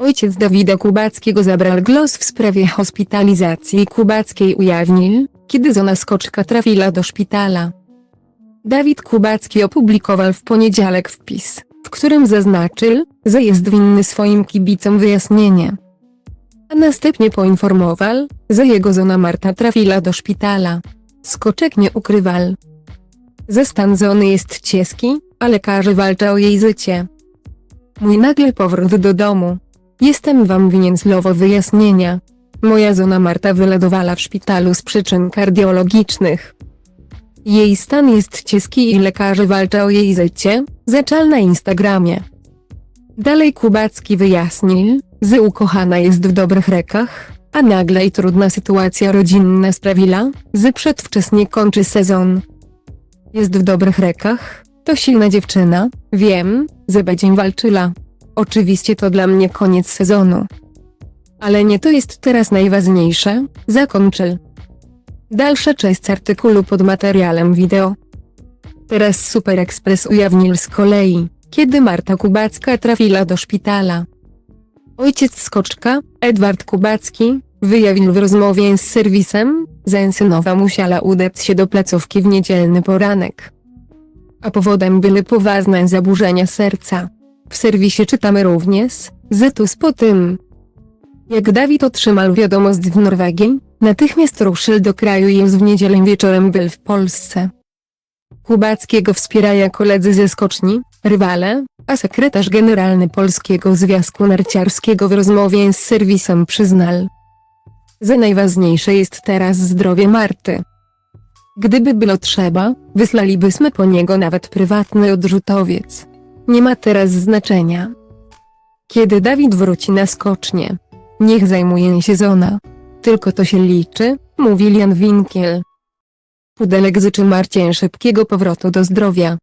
Ojciec Dawida Kubackiego zabrał głos w sprawie hospitalizacji Kubackiej ujawnił, kiedy żona skoczka trafiła do szpitala. Dawid Kubacki opublikował w poniedziałek wpis, w którym zaznaczył, że jest winny swoim kibicom wyjaśnienie. A następnie poinformował, że jego żona Marta trafiła do szpitala. Skoczek nie ukrywał. Ze stan żony jest ciężki, a lekarze walczą o jej życie. Mój nagle powrót do domu. Jestem wam winien słowo wyjaśnienia. Moja żona Marta wylądowała w szpitalu z przyczyn kardiologicznych. Jej stan jest ciężki i lekarze walczą o jej życie, zaczął na Instagramie. Dalej Kubacki wyjaśnił, że ukochana jest w dobrych rekach, a nagle i trudna sytuacja rodzinna sprawiła, że przedwcześnie kończy sezon. Jest w dobrych rekach, to silna dziewczyna, wiem, że będzie walczyła. Oczywiście to dla mnie koniec sezonu. Ale nie to jest teraz najważniejsze, zakończył. Dalsza część artykułu pod materiałem wideo. Teraz Super Express ujawnił z kolei, kiedy Marta Kubacka trafiła do szpitala. Ojciec skoczka, Edward Kubacki, wyjawił w rozmowie z serwisem, że synowa musiała udać się do placówki w niedzielny poranek. A powodem były poważne zaburzenia serca. W serwisie czytamy również, że tuż po tym, jak Dawid otrzymał wiadomość w Norwegii, natychmiast ruszył do kraju i już w niedzielę wieczorem był w Polsce. Kubackiego wspierają koledzy ze skoczni, rywale, a sekretarz generalny Polskiego Związku Narciarskiego w rozmowie z serwisem przyznał, że najważniejsze jest teraz zdrowie Marty. Gdyby było trzeba, wysłalibyśmy po niego nawet prywatny odrzutowiec. Nie ma teraz znaczenia. Kiedy Dawid wróci na skocznie, niech zajmuje się żona. Tylko to się liczy, mówi Jan Winkiel. Pudelek życzy Marcie szybkiego powrotu do zdrowia.